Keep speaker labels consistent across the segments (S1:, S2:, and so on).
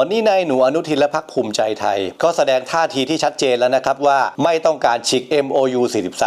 S1: วันนี้นายหนูอนุทินและพักภูมิใจไทย ก็แสดงท่าทีที่ชัดเจนแล้วนะครับว่าไม่ต้องการฉีก MOU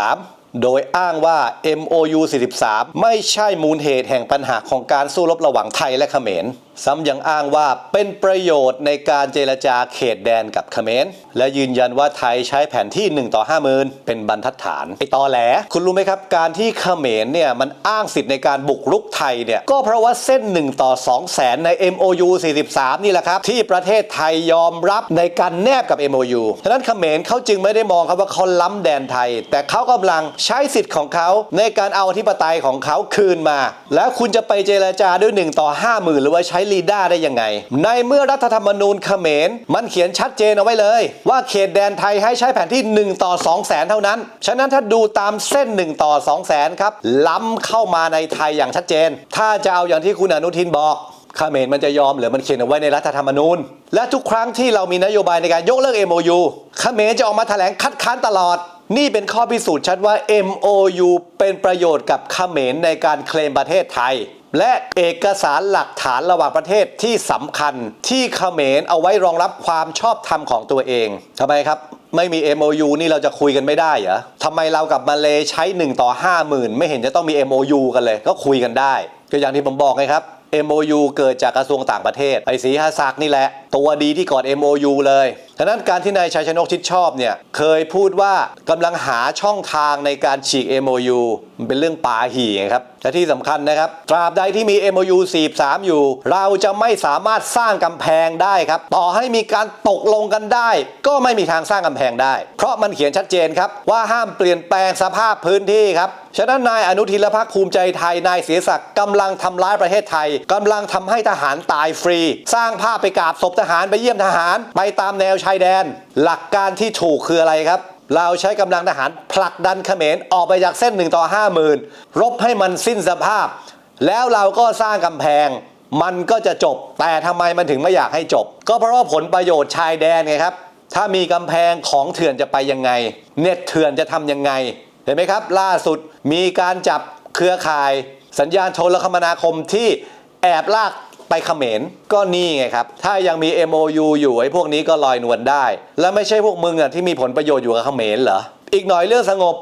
S1: 43โดยอ้างว่า MOU 43 ไม่ใช่มูลเหตุแห่งปัญหาของการสู้รบระหว่างไทยและเขมร ซ้ำยังอ้างว่าเป็นประโยชน์ในการเจรจาเขตแดนกับเขมรและยืนยันว่าไทยใช้แผนที่ 1 ต่อ 50,000 เป็นบรรทัดฐานไอตอแหล คุณรู้ไหมครับ การที่เขมรเนี่ยมันอ้างสิทธิ์ในการบุกรุกไทยเนี่ยก็เพราะว่าเส้น 1 ต่อ 2 แสนใน MOU 43 นี่แหละครับ ที่ประเทศไทยยอมรับในการแนบกับ MOU ฉะนั้นเขมรเขาจึงไม่ได้มองครับว่าเขาล้ำแดนไทย แต่เขากำลังใช้สิทธิ์ของเขาในการเอาอธิปไตยของเขาคืนมา แล้วคุณจะไปเจรจาด้วย 1 ต่อ 50,000 หรือว่าใช้ลีด้าได้ยังไง ในเมื่อรัฐธรรมนูญเขมร มันเขียนชัดเจนเอาไว้เลย ว่าเขตแดนไทยให้ใช้แผนที่ 1 ต่อ2แสนเท่านั้น ฉะนั้นถ้าดูตามเส้น 1 ต่อ2แสนครับ ล้ำเข้ามาในไทยอย่างชัดเจน ถ้าจะเอาอย่างที่คุณอนุทินบอกเขมรมันจะยอมหรือมันเขียนเอาไว้ในรัฐธรรมนูญ และทุกครั้งที่เรามีนโยบายในการยกเลิก MOU เขมรจะออกมาแถลงคัดค้านตลอด นี่เป็นข้อพิสูจน์ชัดว่า MOU เป็นประโยชน์กับเขมรในการเคลมประเทศไทย และเอกสารหลักฐานระหว่างประเทศที่สำคัญที่เขมรเอาไว้รองรับความชอบธรรมของตัวเองทำไมครับไม่มี MOU นี่เราจะคุยกันไม่ได้เหรอทำไมเรากับมาเลใช้ 1 ต่อ 50,000 ไม่เห็นจะต้องมี MOU กันเลย ก็คุยกันได้ ก็อย่างที่ผมบอกไงครับ MOU เกิดจากกระทรวงต่างประเทศไอ้สีหาศักดิ์นี่แหละ ตัวดีที่กอน MOU เลย ฉะนั้นการที่นายชัยชนกชิดชอบเนี่ยเคยพูดว่ากำลังหาช่องทางในการฉีก MOU มันเป็นเรื่องปาหี่ครับและที่สำคัญนะครับ ตราบใดที่มี MOU 43 อยู่ เราจะไม่สามารถสร้างกำแพงได้ครับ ต่อให้มีการตกลงกันได้ ก็ไม่มีทางสร้างกำแพงได้ เพราะมันเขียนชัดเจนครับว่าห้ามเปลี่ยนแปลงสภาพพื้นที่ครับฉะนั้นนายอนุทินและพรรคภูมิใจไทยนายเสียศักดิ์กำลังทำร้ายประเทศไทยกำลังทำให้ทหารตายฟรี สร้างภาพไปกราบศพทหารไปเยี่ยมทหาร ไปตามแนวชายแดน หลักการที่ถูกคืออะไรครับเราใช้กำลังทหารผลักดันเขมรออกไปจากเส้น1ต่อ50,000รบให้มันสิ้นสภาพ แล้วเราก็สร้างกำแพง มันก็จะจบ แต่ทำไมมันถึงไม่อยากให้จบ ก็เพราะว่าผลประโยชน์ชายแดนไงครับ ถ้ามีกำแพงของเถื่อนจะไปยังไง เน็ตเถื่อนจะทำยังไง เห็นไหมครับ ล่าสุดมีการจับเครือข่าย สัญญาณโทรคมนาคมที่แอบลาก ไปเขมรก็นี่ไงครับ ถ้ายังมี MOU อยู่ไอ้พวกนี้ก็ลอยนวลได้ แล้วไม่ใช่พวกมึงอะที่มีผลประโยชน์อยู่กับเขมรเหรอ อีกหน่อยเรื่องสงบ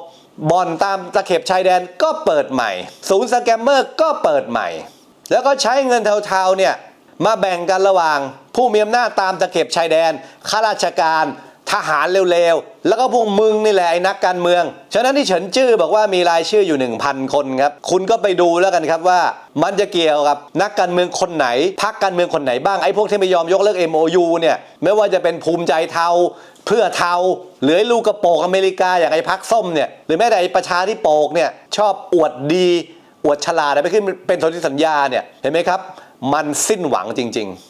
S1: บ่อนตามตะเข็บชายแดนก็เปิดใหม่ ศูนย์สแกมเมอร์ก็เปิดใหม่ แล้วก็ใช้เงินเทาๆเนี่ยมาแบ่งกันระหว่างผู้มีอำนาจตามตะเข็บชายแดนข้าราชการ ทหารเร็วๆ แล้วก็พวกมึงนี่แหละไอ้นักการเมือง ฉะนั้นที่เฉินจื้อบอกว่ามีรายชื่ออยู่ 1,000 คนครับ คุณก็ไปดูแล้วกันครับว่า มันจะเกี่ยวกับนักการเมืองคนไหนพักการเมืองคนไหนบ้างไอ้พวกที่ไม่ยอมยกเลิก MOU เนี่ยไม่ว่าจะเป็นภูมิใจเทาเพื่อเทาหรือลูกกระโปงอเมริกาอย่างไอ้พักส้มเนี่ยหรือแม้แต่ไอ้ประชาที่โปกเนี่ยชอบอวดดีอวดฉลาดไปขึ้นเป็นสนธิสัญญาเนี่ยเห็นไหมครับ มันสิ้นหวังจริง ๆ